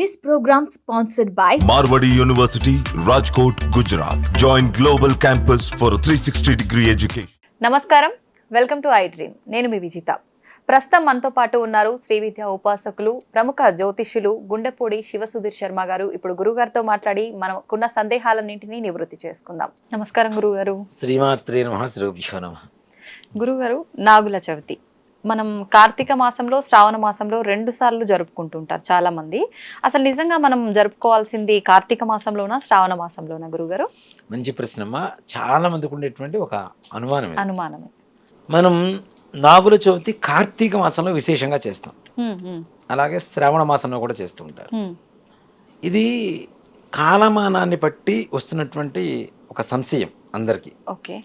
This program sponsored by Marwadi University, Rajkot, Gujarat. Join Global Campus for a 360 degree education. నమస్కారం. Welcome to I dream నేను మీ విజిత. ప్రస్తుతం మనతో పాటు ఉన్నారు శ్రీ విద్యా ఉపాసకులు ప్రముఖ జ్యోతిష్యులు గుండెపూడి శివసుధీర్ శర్మ గారు. ఇప్పుడు గురుగారితో మాట్లాడి మనకున్న సందేహాలన్నింటినీ నివృత్తి చేసుకుందాం. నమస్కారం గురుగారు శ్రీమాత్రే నమ శ్రీభ్యో నమ. గురుగారు నాగుల చవితి. మనం కార్తీక మాసంలో శ్రావణ మాసంలో రెండు సార్లు జరుపుకుంటుంటారు చాలా మంది అసలు నిజంగా మనం జరుపుకోవాల్సింది కార్తీక మాసంలోనా శ్రావణ మాసంలోనా గురుగారు? మంచి ప్రశ్నమ్మ. చాలా మందికి ఉండేటువంటి ఒక అనుమానం. అనుమానమే. మనం నాగుల చవితి కార్తీక మాసంలో విశేషంగా చేస్తాం. అలాగే శ్రావణ మాసంలో కూడా చేస్తూ ఉంటారు. ఇది కాలమానాన్ని బట్టి వస్తున్నటువంటి ఒక సంశయం అందరికీ. ఓకే.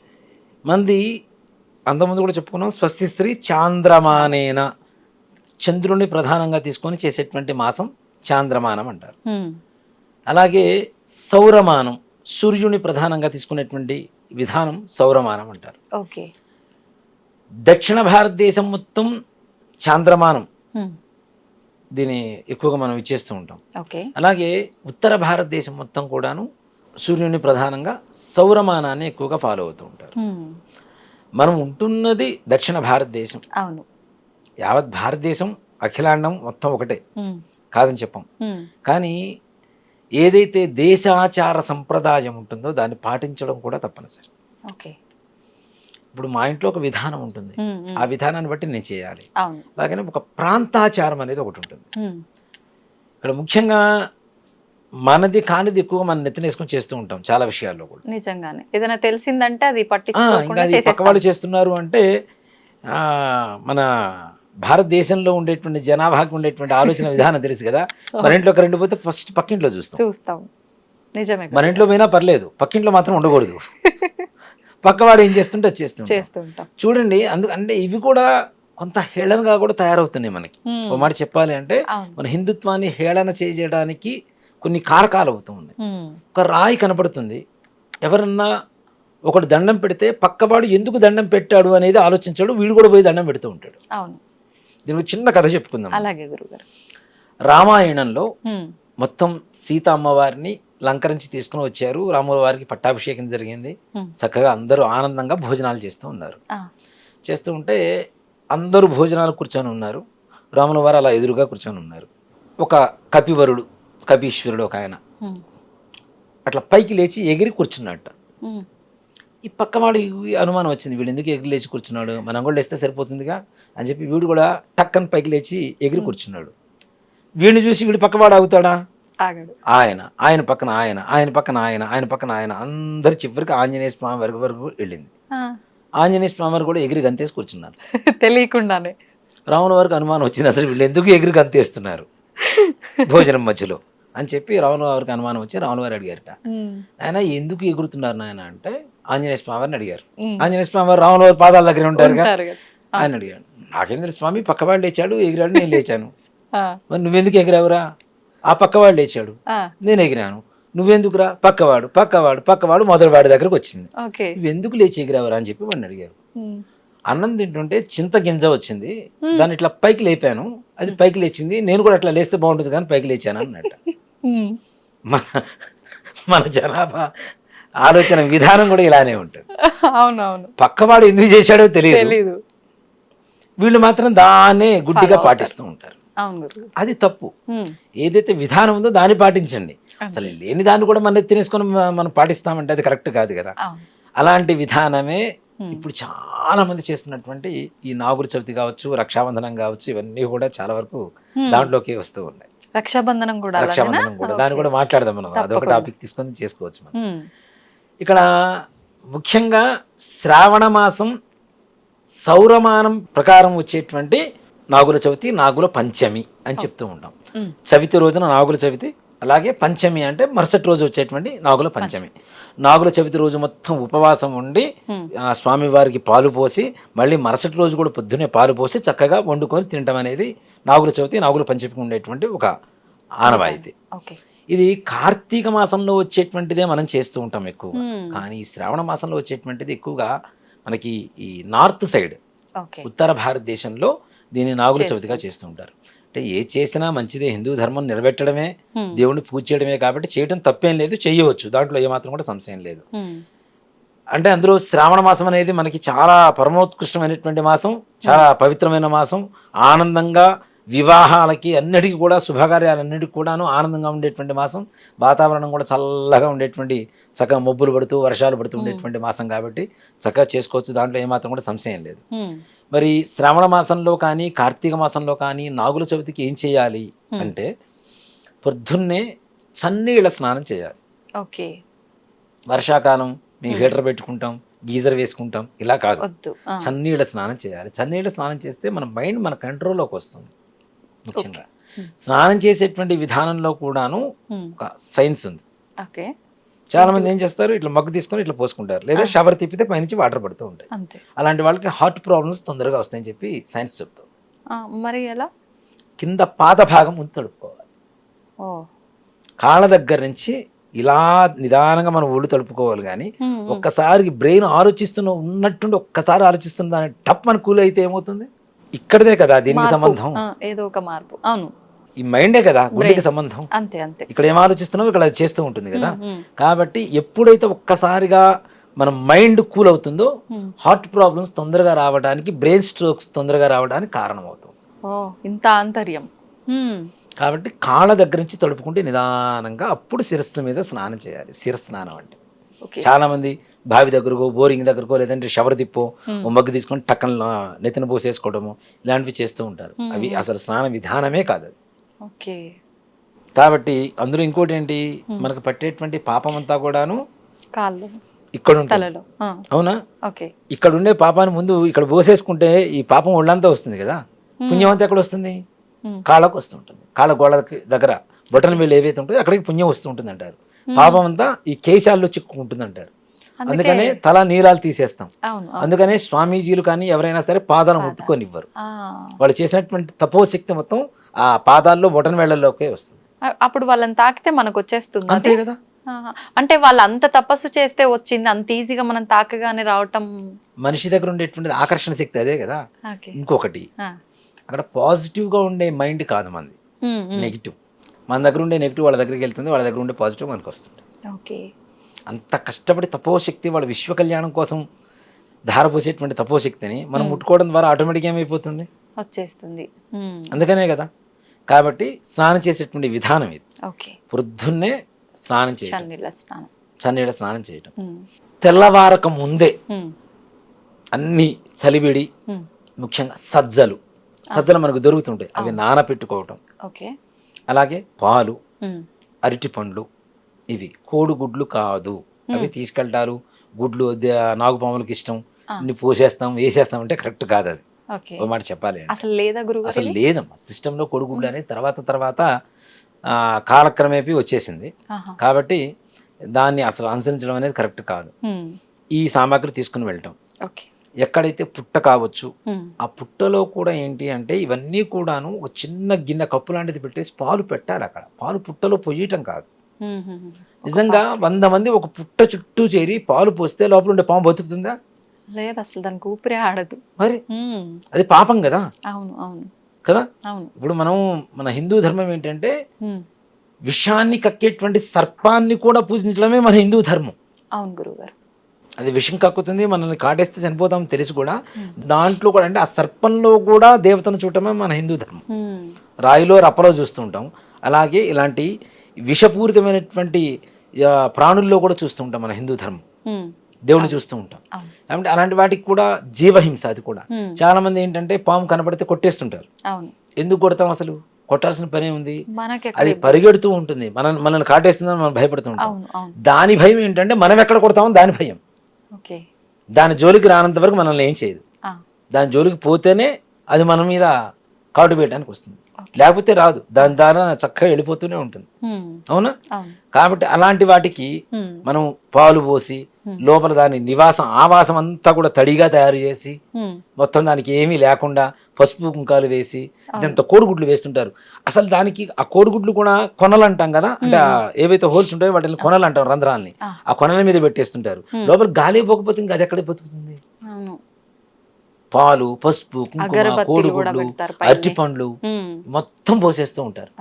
మంది అంతకుముందు కూడా చెప్పుకున్నాం స్వస్తి స్త్రీ చాంద్రమానేన. చంద్రుని ప్రధానంగా తీసుకొని చేసేటువంటి మాసం చాంద్రమానం అంటారు. అలాగే సౌరమానం సూర్యుని ప్రధానంగా తీసుకునేటువంటి విధానం సౌరమానం అంటారు. ఓకే. దక్షిణ భారతదేశం మొత్తం చాంద్రమానం. దీన్ని ఎక్కువగా మనం ఇచ్చేస్తూ ఉంటాం. ఓకే. అలాగే ఉత్తర భారతదేశం మొత్తం కూడాను సూర్యుని ప్రధానంగా సౌరమానాన్ని ఎక్కువగా ఫాలో అవుతూ ఉంటారు. మనం ఉంటున్నది దక్షిణ భారతదేశం. అవును. యావత్ భారతదేశం అఖిలాండం మొత్తం ఒకటే. కాదని చెప్పం. కానీ ఏదైతే దేశాచార సంప్రదాయం ఉంటుందో దాన్ని పాటించడం కూడా తప్పనిసరి. ఓకే. ఇప్పుడు మా ఇంట్లో ఒక విధానం ఉంటుంది. ఆ విధానాన్ని బట్టి నేను చేయాలి. అలాగనే ఒక ప్రాంతాచారం అనేది ఒకటి ఉంటుంది. ఇక్కడ ముఖ్యంగా మనది కానిది ఎక్కువ మనం నెత్తినేసుకొని చేస్తూ ఉంటాం చాలా విషయాల్లో కూడా. నిజంగానే. ఏదైనా తెలిసిందంటే అది పట్టించుకోకుండా పక్క వాళ్ళు చేస్తున్నారు అంటే ఆ, మన భారతదేశంలో ఉండేటువంటి జనాభాకి ఉండేటువంటి ఆలోచన విధానం తెలుసు కదా. మన ఇంట్లోకి రెండు పోతే ఫస్ట్ పక్కింట్లో చూస్తాం. చూస్తాం. నిజమే మన ఇంట్లో పోయినా పర్లేదు పక్కింట్లో మాత్రం ఉండకూడదు. పక్కవాడు ఏం చేస్తుంటే చేస్తుంటాం చూడండి అందు అంటే ఇవి కూడా కొంత హేళనగా కూడా తయారవుతున్నాయి మనకి. ఒక మాట చెప్పాలి అంటే మన హిందుత్వాన్ని హేళన చేయడానికి కొన్ని కారకాలు అవుతూ ఉన్నాయి. ఒక రాయి కనపడుతుంది. ఎవరన్నా ఒకడు దండం పెడితే పక్కవాడు ఎందుకు దండం పెట్టాడు అనేది ఆలోచించాడు వీడు కూడా పోయి దండం పెడుతూ ఉంటాడు. ఒక చిన్న కథ చెప్పుకుందాం. అలాగే గురుగారు. రామాయణంలో మొత్తం సీత అమ్మవారిని లంకరించి తీసుకుని వచ్చారు. రాముల వారికి పట్టాభిషేకం జరిగింది. చక్కగా అందరూ ఆనందంగా భోజనాలు చేస్తూ ఉన్నారు. చేస్తూ ఉంటే అందరూ భోజనాలు కూర్చొని ఉన్నారు. రాముల వారు అలా ఎదురుగా కూర్చొని ఉన్నారు. ఒక కపివరుడు కపీశ్వరుడు ఒక ఆయన. అట్లా పైకి లేచి ఎగిరి కూర్చున్నట్ట ఈ పక్కవాడు ఈ అనుమానం వచ్చింది వీడు ఎందుకు ఎగిరి లేచి కూర్చున్నాడు? మనం కూడా లేస్తే సరిపోతుందిగా? అని చెప్పి వీడు కూడా టక్కని పైకి లేచి ఎగిరి కూర్చున్నాడు. వీడిని చూసి వీడు పక్కవాడు ఆగుతాడా? ఆయన ఆయన పక్కన ఆయన ఆయన పక్కన ఆయన ఆయన పక్కన ఆయన అందరి చివరికి ఆంజనేయ స్వామి వరకు వరకు వెళ్ళింది. ఆంజనేయ స్వామి వారు కూడా ఎగిరి గంతేసి కూర్చున్నారు. తెలియకుండానే. రావణ వారికి అనుమానం వచ్చింది అసలు వీళ్ళు ఎందుకు ఎగిరి గంతేస్తున్నారు? భోజనం మధ్యలో. అని చెప్పి రావణ వారికి అనుమానం వచ్చి రావణ వారు అడిగారట. ఆయన ఎందుకు ఎగురుతున్నారు నాయన? అంటే ఆంజనేయ స్వామి వారిని అడిగారు. ఆంజనేయ స్వామి వారు రావణ వారి పాదాల దగ్గర ఉంటారు ఆయన అడిగాడు. నాగేంద్ర స్వామి పక్కవాడు లేచాడు ఎగిరాడు నేను లేచాను. మరి నువ్వెందుకు ఎగిరావురా? ఆ పక్కవాడు లేచాడు నేను ఎగిరాను. నువ్వెందుకురా? పక్కవాడు పక్కవాడు పక్కవాడు మొదటి వాడి దగ్గరకు వచ్చింది. నువ్వెందుకు లేచి ఎగిరావురా? అని చెప్పి వాడిని అడిగారు. అన్నం తింటుంటే చింత గింజ వచ్చింది. దాన్ని ఇట్లా పైకి లేపాను. అది పైకి లేచింది. నేను కూడా అట్లా లేస్తే బాగుంటుంది కానీ పైకి లేచాను అన్నట్ట. మన మన జనాభా ఆలోచన విధానం కూడా ఇలానే ఉంటుంది. అవునవును. పక్కవాడు ఎందుకు చేశాడో తెలియదు. వీళ్ళు మాత్రం దాన్నే గుడ్డిగా పాటిస్తూ ఉంటారు. అది తప్పు. ఏదైతే విధానం ఉందో దాన్ని పాటించండి. అసలు లేని దాన్ని కూడా మనం తినేసుకొని మనం పాటిస్తామంటే అది కరెక్ట్ కాదు కదా. అలాంటి విధానమే. ఇప్పుడు చాలా మంది చేస్తున్నటువంటి ఈ నాగుల చవితి కావచ్చు రక్షాబంధనం కావచ్చు ఇవన్నీ కూడా చాలా వరకు. దాంట్లోకి వస్తూ ఉన్నాయి. రక్షాబంధనం కూడా? రక్షాబంధనం కూడా. దాన్ని. కూడా మాట్లాడదాం మనం. అదొక. టాపిక్ తీసుకొని చేసుకోవచ్చు మనం. ఇక్కడ ముఖ్యంగా శ్రావణ మాసం సౌరమానం ప్రకారం వచ్చేటువంటి నాగుల చవితి నాగుల పంచమి అని చెప్తూ ఉంటాం. చవితి రోజున నాగుల చవితి అలాగే పంచమి అంటే మరుసటి రోజు వచ్చేటువంటి నాగుల పంచమి. నాగుల చవితి రోజు మొత్తం ఉపవాసం ఉండి స్వామివారికి పాలు పోసి మళ్ళీ మరుసటి రోజు కూడా పొద్దున్నే పాలు పోసి చక్కగా వండుకొని తినటం అనేది నాగుల చవితి నాగుల పంచమికి ఉండేటువంటి ఒక ఆనవాయితీ. ఇది కార్తీక మాసంలో వచ్చేటువంటిదే మనం చేస్తూ ఉంటాం ఎక్కువగా. Hmm. కానీ శ్రావణ మాసంలో వచ్చేటువంటిది ఎక్కువగా మనకి ఈ నార్త్ సైడ్ ఉత్తర భారతదేశంలో దీన్ని నాగుల చవితిగా చేస్తూ ఉంటారు. అంటే ఏ చేసినా మంచిదే హిందూ ధర్మం నిలబెట్టడమే. దేవుణ్ణి పూజ చేయడమే కాబట్టి చేయడం తప్పేం లేదు చేయవచ్చు. దాంట్లో ఏమాత్రం కూడా సంశయం లేదు. అంటే అందులో శ్రావణ మాసం అనేది మనకి చాలా పరమోత్కృష్టమైనటువంటి మాసం చాలా పవిత్రమైన మాసం ఆనందంగా వివాహాలకి అన్నిటికీ కూడా శుభకార్యాలన్నిటికీ కూడాను ఆనందంగా ఉండేటువంటి మాసం. వాతావరణం కూడా చల్లగా ఉండేటువంటి చక్కగా మబ్బులు పడుతూ వర్షాలు పడుతూ ఉండేటువంటి మాసం కాబట్టి చక్కగా చేసుకోవచ్చు. దాంట్లో ఏమాత్రం కూడా సంశయం లేదు. మరి శ్రావణ మాసంలో కానీ కార్తీక మాసంలో కానీ నాగుల చవితికి ఏం చేయాలి. అంటే పొద్దున్నే చన్నీళ్ళ స్నానం చేయాలి. ఓకే. వర్షాకాలం మేము. హీటర్ పెట్టుకుంటాం గీజర్ వేసుకుంటాం ఇలా కాదు. చన్నీళ్ళ స్నానం చేయాలి. చన్నీళ్ళ స్నానం చేస్తే మన మైండ్ మన కంట్రోల్లోకి వస్తుంది. ముఖ్యంగా. స్నానం చేసేటువంటి విధానంలో కూడాను. ఒక సైన్స్ ఉంది. ఓకే. చాలా మంది ఏం చేస్తారు? ఇట్లా మగ్గు తీసుకొని ఇట్లా పోసుకుంటారు. లేదా. షవర్ తిప్పితే పైనుంచి వాటర్ పడుతూ ఉంటాయి. అలాంటి వాళ్ళకి హార్ట్ ప్రాబ్లమ్స్ తొందరగా వస్తాయని చెప్పి సైన్స్ చెప్తాం ఆ, మరి ఎలా? కింద పాద భాగం ముందు తడుపుకోవాలి. కాళ్ళ దగ్గర నుంచి ఇలా నిదానంగా మనం ఒళ్ళు తడుపుకోవాలి కానీ. ఒక్కసారి బ్రెయిన్ ఆలోచిస్తున్న ఉన్నట్టుండి ఒక్కసారి ఆలోచిస్తున్న దాని టప్ మన కూల్ అయితే ఏమవుతుంది? ఇక్కడదే కదా దీనికి. సంబంధం ఏదో ఒక మార్పు అవును ఈ మైండే కదా గుండెకి. సంబంధం అంతే అంతే ఇక్కడ ఏం ఆలోచిస్తున్నావు ఇక్కడ చేస్తూ ఉంటుంది కదా. కాబట్టి ఎప్పుడైతే ఒక్కసారిగా మన మైండ్ కూల్ అవుతుందో. హార్ట్ ప్రాబ్లమ్స్ తొందరగా రావడానికి బ్రెయిన్ స్ట్రోక్స్ తొందరగా రావడానికి కారణమవుతుంది ఓ ఇంత ఆంతర్యం. కాబట్టి కాళ్ళ దగ్గర నుంచి తడుపుకుంటే నిదానంగా అప్పుడు శిరస్సు మీద స్నానం చేయాలి శిరస్సు స్నానం అంటే చాలా మంది బావి దగ్గరకో బోరింగ్ దగ్గరకో లేదంటే షవర్ తిప్పో మగ్గు తీసుకొని టక్కన నెత్తిన పోసేసుకోవడము ఇలాంటివి చేస్తూ ఉంటారు. అవి అసలు స్నాన విధానమే కాదు ఓకే. కాబట్టి అందులో ఇంకోటి ఏంటి. మనకు పట్టేటువంటి పాపం అంతా కూడాను కాళ్ళు. ఇక్కడ ఉంటుంది అవునా? ఓకే. ఇక్కడ ఉండే పాపాన్ని ముందు ఇక్కడ పోసేసుకుంటే ఈ పాపం ఒళ్ళంతా వస్తుంది కదా. పుణ్యం అంతా ఎక్కడ వస్తుంది. కాళ్ళకు వస్తుంటుంది కాళ్ళ గోడకి దగ్గర బొటన వేలు ఏవైతే ఉంటాయో అక్కడికి పుణ్యం వస్తూ ఉంటుంది అంటారు. పాపం అంతా ఈ కేశాల్లో చిక్కుకుంటుంది అంటారు అందుకనే తల నీరాలు తీసేస్తాం. అందుకనే స్వామీజీలు కానీ ఎవరైనా సరే పాదాలు. ముట్టుకొనివ్వరు. ఆ, వాళ్ళు చేసినటువంటి తపోశక్తి మొత్తం ఆ పాదాల్లో బొటన వేళ్ళలోకే వస్తుంది అప్పుడు వాళ్ళని తాకితే మనకు వచ్చేస్తుంది అంతే? కదా. అంటే వాళ్ళు అంత తపస్సు చేస్తే వచ్చింది అంత ఈజీగా మనం తాకగానే రావటం. మనిషి దగ్గర ఉండేటువంటి ఆకర్షణ శక్తి అదే కదా? ఇంకొకటి. అక్కడ పాజిటివ్గా ఉండే మైండ్ కాదు మంది. నెగిటివ్. మన దగ్గర ఉండే నెగిటివ్ వాళ్ళ దగ్గరికి వెళ్తుంది వాళ్ళ దగ్గర ఉండే పాజిటివ్ మనకు వస్తుంది. ఓకే. అంత కష్టపడి తపోశక్తి వాళ్ళ విశ్వ కళ్యాణం కోసం ధారపోసేటువంటి తపోశక్తిని మనం Hmm. ముట్టుకోవడం ద్వారా ఆటోమేటిక్గా ఏమైపోతుంది? వచ్చేస్తుంది. హ్మ్. అందుకనే కదా. కాబట్టి స్నానం చేసేటువంటి విధానం ఇది. ఓకే. పొద్దున్నే స్నానం చేయటం. చన్నీళ్ళ స్నానం. చేయటం. హ్మ్. తెల్లవారక ముందే. అన్ని చలివిడి. ముఖ్యంగా సజ్జలు. సజ్జలు మనకు దొరుకుతుంటాయి. అవి నానపెట్టుకోవటం. ఓకే. అలాగే పాలు. అరటి పండ్లు ఇవి కోడిగుడ్లు కాదు. అవి తీసుకెళ్తారు. గుడ్లు నాగుపాములకి ఇష్టం. పోసేస్తాం వేసేస్తాం అంటే కరెక్ట్ కాదు అది. ఒక మాట చెప్పాలి. అసలు లేదా గురువు అసలు లేదమ్మా సిస్టంలో కోడిగుడ్లు అనేది తర్వాత తర్వాత కాలక్రమేపీ వచ్చేసింది. కాబట్టి దాన్ని అసలు అనుసరించడం అనేది కరెక్ట్ కాదు. ఈ సామాగ్రి తీసుకుని వెళ్ళటం. ఎక్కడైతే పుట్ట కావచ్చు. ఆ పుట్టలో కూడా ఏంటి అంటే ఇవన్నీ కూడాను ఒక చిన్న గిన్నె కప్పు లాంటిది పెట్టేసి పాలు పెట్టాలి అక్కడ. పాలు పుట్టలో పొయ్యటం కాదు. నిజంగా. వంద మంది ఒక పుట్ట చుట్టూ చేరి పాలు పోస్తే లోపల ఉండే పాము బతుకుతుందా? లేదు అసలు దానికి ఊపిరే ఆడదు. మరి. అది పాపం కదా? అవును అవును. కదా? అవును. ఇప్పుడు మనం మన హిందూ ధర్మం ఏంటంటే. విషాన్ని కక్కేటువంటి సర్పాన్ని కూడా పూజించడమే మన హిందూ ధర్మం. అవును గురువు గారు అది విషం కక్కుతుంది మనల్ని కాటేస్తే చనిపోతాం తెలిసి కూడా. దాంట్లో కూడా అంటే ఆ సర్పంలో కూడా దేవతను చూడటమే మన హిందూ ధర్మం. రాయిలో రప్పలో చూస్తూ ఉంటాం అలాగే ఇలాంటి విషపూరితమైనటువంటి ప్రాణుల్లో కూడా చూస్తూ ఉంటాం మన హిందూ ధర్మం. దేవుని చూస్తూ ఉంటాం. కాబట్టి అలాంటి వాటికి కూడా జీవహింస అది కూడా. చాలా మంది ఏంటంటే పాము కనపడితే కొట్టేస్తుంటారు. ఎందుకు కొడతాం అసలు? కొట్టాల్సిన పనే ఉంది అది పరిగెడుతూ ఉంటుంది. మనం మనల్ని కాటేస్తుందని మనం భయపడుతూ ఉంటాం. దాని భయం ఏంటంటే మనం ఎక్కడ కొడతామో దాని భయం. దాని జోలికి రానంత వరకు మనల్ని ఏం చేయదు. దాని జోలికి పోతేనే అది మన మీద కాటు వేయడానికి వస్తుంది. లేకపోతే రాదు దాని ద్వారా చక్కగా వెళ్ళిపోతూనే ఉంటుంది. అవునా కాబట్టి అలాంటి వాటికి. మనం పాలు పోసి. లోపల దాని నివాసం ఆవాసం అంతా కూడా తడిగా తయారు చేసి. మొత్తం దానికి ఏమీ లేకుండా పసుపు కుంకాలు వేసి ఇదంతా కోడిగుడ్లు వేస్తుంటారు అసలు దానికి ఆ కోడిగుడ్లు కూడా కొనలు అంటాం కదా అంటే ఏవైతే హోల్స్ ఉంటాయో వాటిని కొనలు అంటాం రంధ్రాలని ఆ. కొనల మీద పెట్టేస్తుంటారు. లోపల గాలి పోకపోతే ఇంకా అది ఎక్కడ బతుకుతుంది పాలు పసుపు కుంకుమ కోడిగుడ్లు పెడతారు పైన. అరటి పండ్లు ఉమ్, మొత్తం పోసేస్తూ ఉంటారు.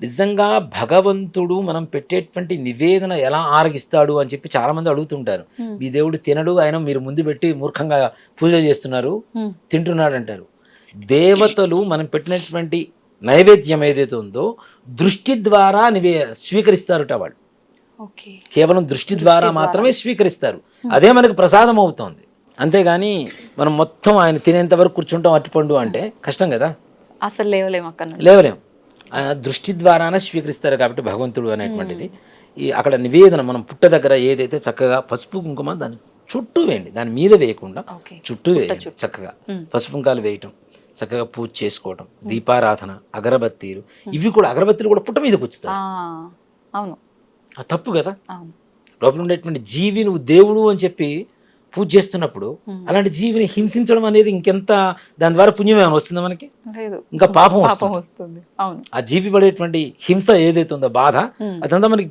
నిజంగా భగవంతుడు మనం పెట్టేటువంటి నివేదన ఎలా ఆరగిస్తాడు అని చెప్పి చాలా మంది అడుగుతుంటారు మీ దేవుడు తినడు ఆయన మీరు ముందు పెట్టి మూర్ఖంగా పూజ చేస్తున్నారు. తింటున్నాడు అంటారు దేవతలు మనం పెట్టినటువంటి నైవేద్యం ఏదైతే ఉందో దృష్టి ద్వారా నివే స్వీకరిస్తారట వాళ్ళు. కేవలం దృష్టి ద్వారా మాత్రమే స్వీకరిస్తారు. అదే మనకు ప్రసాదం అవుతోంది. అంతేగాని మనం మొత్తం ఆయన తినేంత వరకు కూర్చుంటాం అరటిపండు అంటే కష్టం కదా? అసలు లేవలేము అక్కడ లేవలేం. దృష్టి ద్వారానే స్వీకరిస్తారు కాబట్టి భగవంతుడు అనేటువంటిది. ఈ అక్కడ నివేదన మనం పుట్ట దగ్గర ఏదైతే చక్కగా పసుపు కుంకుమ దాని చుట్టూ వేయండి. దాని మీద వేయకుండా చుట్టూ వేయండి చక్కగా. పసుపు కుంకాలు వేయటం చక్కగా పూజ చేసుకోవటం దీపారాధన అగరబత్తీలు ఇవి కూడా అగరబత్తీలు కూడా పుట్ట మీద అవును. అది తప్పు కదా? లోపల ఉండేటువంటి జీవి నువ్వు దేవుడు అని చెప్పి పూజ చేస్తున్నప్పుడు అలాంటి జీవిని హింసించడం అనేది ఇంకెంత దాని ద్వారా పుణ్యం ఏమైనా వస్తుందా మనకి? ఇంకా పాపం పాపం వస్తుంది. ఆ జీవి పడేటువంటి హింస ఏదైతే ఉందో బాధ అదంతా మనకి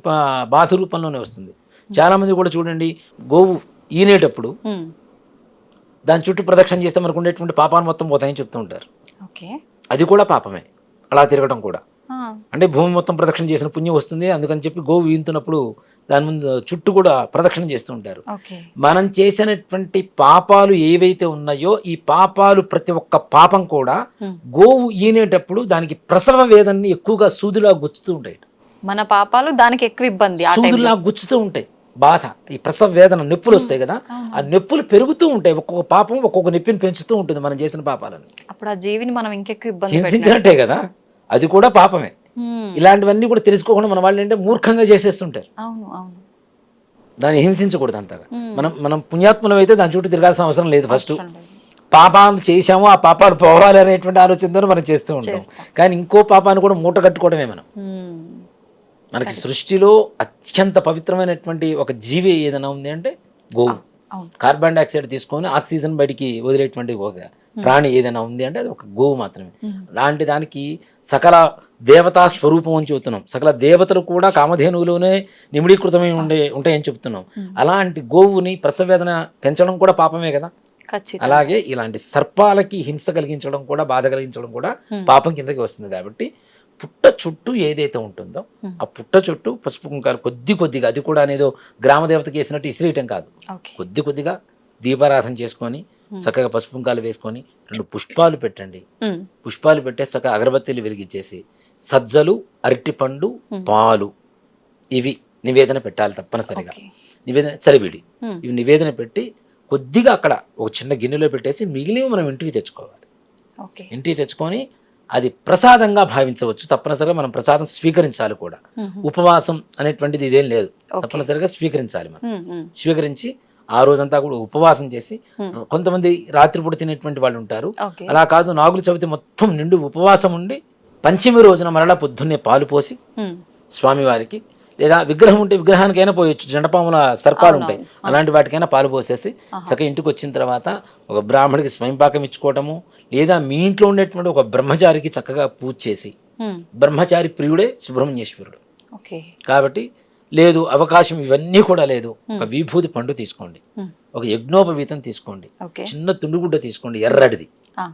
బాధ రూపంలోనే వస్తుంది. చాలా మంది కూడా చూడండి గోవు ఈనేటప్పుడు దాని చుట్టూ ప్రదక్షిణ చేస్తే మనకు ఉండేటువంటి పాపాలు మొత్తం పోతాయని చెప్తూ ఉంటారు. అది కూడా పాపమే. అలా తిరగడం కూడా. అంటే భూమి మొత్తం ప్రదక్షిణ చేసిన పుణ్యం వస్తుంది. అందుకని చెప్పి గోవు ఈంతున్నప్పుడు దాని ముందు చుట్టూ కూడా ప్రదక్షిణ చేస్తూ ఉంటారు. మనం చేసినటువంటి పాపాలు ఏవైతే ఉన్నాయో ఈ పాపాలు ప్రతి ఒక్క పాపం కూడా గోవు ఈనేటప్పుడు దానికి ప్రసవ వేదనని ఎక్కువగా సూదిలా గుచ్చుతూ ఉంటాయి. మన పాపాలు దానికి ఎక్కువ ఇబ్బంది సూదులా గుచ్చుతూ ఉంటాయి. బాధ. ఈ ప్రసవ వేదన నొప్పులు వస్తాయి కదా ఆ నొప్పులు పెరుగుతూ ఉంటాయి. ఒక్కొక్క పాపం ఒక్కొక్క నొప్పిని పెంచుతూ ఉంటుంది మనం చేసిన పాపాలని. అప్పుడు ఆ జీవిని మనం ఇంకెక్కువ ఇబ్బంది కదా. అది కూడా పాపమే. ఇలాంటివన్నీ కూడా తెలుసుకోకుండా మన వాళ్ళు ఏంటంటే మూర్ఖంగా చేసేస్తుంటారు. అవును అవును. దాన్ని హింసించకూడదు అంతగా. మనం మనం పుణ్యాత్ములం అయితే దాని చుట్టూ తిరగాల్సిన అవసరం లేదు ఫస్ట్. పాపాలు చేశాము ఆ పాపాలు పోవాలి అనేటువంటి ఆలోచనతో మనం చేస్తూ ఉంటాం. కానీ ఇంకో పాపాన్ని కూడా మూట కట్టుకోవడమే మనం. మనకి సృష్టిలో అత్యంత పవిత్రమైనటువంటి ఒక జీవి ఏదైనా ఉంది అంటే గోవు కార్బన్ డైఆక్సైడ్ తీసుకొని ఆక్సిజన్ బయటికి వదిలేటువంటి ఒక ప్రాణి ఏదైనా ఉంది అంటే అది ఒక గోవు మాత్రమే. ఉమ్, లాంటి దానికి సకల దేవతా స్వరూపం అని చెబుతున్నాం. సకల దేవతలు కూడా కామధేనువులోనే నిమిడీకృతమై ఉండే ఉంటాయని చెప్తున్నాం అలాంటి గోవుని ప్రసవేదన పెంచడం కూడా పాపమే కదా? అలాగే ఇలాంటి సర్పాలకి హింస కలిగించడం కూడా బాధ కలిగించడం కూడా. పాపం కిందకి వస్తుంది కాబట్టి పుట్ట చుట్టూ ఏదైతే ఉంటుందో. ఆ పుట్ట చుట్టూ పసుపు కుంకాలు కొద్ది కొద్దిగా అది కూడా అనేదో గ్రామ దేవతకి వేసినట్టు ఇసిరేయటం కాదు. కొద్ది కొద్దిగా దీపారాధన చేసుకొని చక్కగా పసుపు కుంకాలు వేసుకొని రెండు పుష్పాలు పెట్టండి. ఉమ్, పుష్పాలు పెట్టేసి చక్కగా అగరబత్తీలు వెలిగించేసి సజ్జలు అరటిపండు పాలు ఇవి నివేదన పెట్టాలి తప్పనిసరిగా. నివేదన చలివిడి ఇవి నివేదన పెట్టి కొద్దిగా అక్కడ ఒక చిన్న గిన్నెలో పెట్టేసి మిగిలినవి మనం ఇంటికి తెచ్చుకోవాలి. ఇంటికి తెచ్చుకొని అది ప్రసాదంగా భావించవచ్చు. తప్పనిసరిగా మనం ప్రసాదం స్వీకరించాలి కూడా. ఉపవాసం అనేటువంటిది ఇదేం లేదు. తప్పనిసరిగా స్వీకరించాలి మనం. స్వీకరించి ఆ రోజంతా కూడా ఉపవాసం చేసి. కొంతమంది రాత్రిపూట తినేటువంటి వాళ్ళు ఉంటారు. అలా కాదు నాగుల చవితి మొత్తం నిండు ఉపవాసం ఉండి పంచమి రోజున మరలా పొద్దున్నే పాలు పోసి స్వామివారికి లేదా విగ్రహం ఉంటే విగ్రహానికైనా పోయొచ్చు. జండపాముల సర్పాలు ఉంటాయి. అలాంటి వాటికైనా పాలు పోసేసి చక్కగా ఇంటికి వచ్చిన తర్వాత ఒక బ్రాహ్మడికి స్వయంపాకం ఇచ్చుకోవటము లేదా మీ ఇంట్లో ఉండేటువంటి ఒక బ్రహ్మచారికి చక్కగా పూజ చేసి బ్రహ్మచారి ప్రియుడే సుబ్రహ్మణ్యేశ్వరుడు. కాబట్టి లేదు అవకాశం ఇవన్నీ కూడా లేదు. ఒక విభూతి పండు తీసుకోండి. ఒక యజ్ఞోపవీతం తీసుకోండి. చిన్న తుండుగుడ్డ తీసుకోండి ఎర్రటిది. ఆ,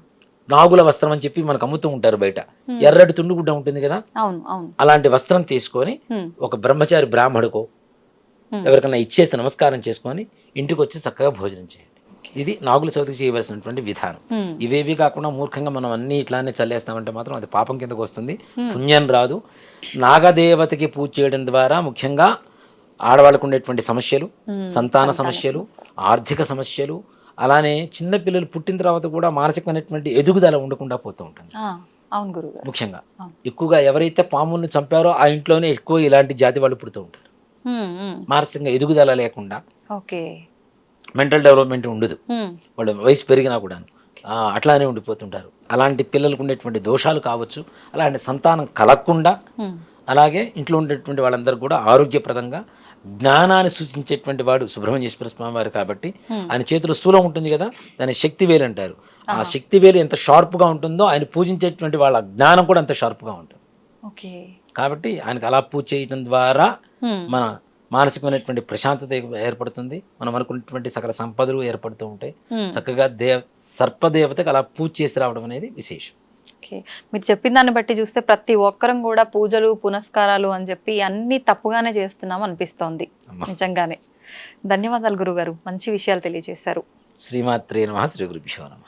నాగుల వస్త్రం అని చెప్పి మనకు అమ్ముతూ ఉంటారు బయట. ఎర్రటి తుండుగుడ్డ ఉంటుంది కదా? అలాంటి వస్త్రం తీసుకొని ఒక బ్రహ్మచారి బ్రాహ్మడుకో. ఎవరికైనా ఇచ్చేసి నమస్కారం చేసుకొని ఇంటికి వచ్చి చక్కగా భోజనం చేయండి. ఇది నాగుల చవితికి చేయవలసినటువంటి విధానం. ఇవేవి కాకుండా మూర్ఖంగా మనం అన్ని ఇట్లానే చల్లేస్తామంటే మాత్రం అది పాపం కిందకు వస్తుంది. పుణ్యం రాదు. నాగదేవతకి పూజ చేయడం ద్వారా ముఖ్యంగా ఆడవాళ్ళకు ఉండేటువంటి సమస్యలు సంతాన సమస్యలు ఆర్థిక సమస్యలు అలానే చిన్న పిల్లలు పుట్టిన తర్వాత కూడా మానసికమైనటువంటి ఎదుగుదల ఉండకుండా పోతూ ఉంటుంది. అవును గురువు ముఖ్యంగా. ఎక్కువగా ఎవరైతే పాముల్ని చంపారో ఆ ఇంట్లోనే ఎక్కువ ఇలాంటి జాతి వాళ్ళు పుడుతూ ఉంటారు. మానసికంగా ఎదుగుదల లేకుండా. ఓకే. మెంటల్ డెవలప్మెంట్ ఉండదు. వాళ్ళు వయసు పెరిగినా కూడా అట్లానే ఉండిపోతుంటారు. అలాంటి పిల్లలకు ఉండేటువంటి దోషాలు కావచ్చు అలాంటి సంతానం కలగకుండా అలాగే ఇంట్లో ఉండేటువంటి వాళ్ళందరూ కూడా ఆరోగ్యప్రదంగా జ్ఞానాన్ని సూచించేటువంటి వాడు సుబ్రహ్మణ్యేశ్వర స్వామి వారు కాబట్టి ఆయన చేతిలో శూలం ఉంటుంది కదా దాన్ని శక్తి వేలు అంటారు. ఆ శక్తి వేలు ఎంత షార్ప్గా ఉంటుందో ఆయన పూజించేటువంటి వాళ్ళ జ్ఞానం కూడా అంత షార్ప్గా ఉంటుంది. ఓకే. కాబట్టి ఆయనకు అలా పూజ చేయటం ద్వారా మన మానసికమైనటువంటి ప్రశాంతత ఏర్పడుతుంది. మనం అనుకున్నటువంటి సకల సంపదలు ఏర్పడుతూ ఉంటాయి. చక్కగా దేవ సర్పదేవతకి అలా పూజ చేసి రావడం అనేది విశేషం. ఓకే. మీరు చెప్పిన దాన్ని బట్టి చూస్తే ప్రతి ఒక్కరం కూడా పూజలు పునస్కారాలు అని చెప్పి అన్ని తప్పుగానే చేస్తున్నాం అనిపిస్తోంది. నిజంగానే. ధన్యవాదాలు గురుగారు. మంచి విషయాలు తెలియజేశారు. శ్రీమాత్రే నమ. శ్రీ గురుభ్యో నమ.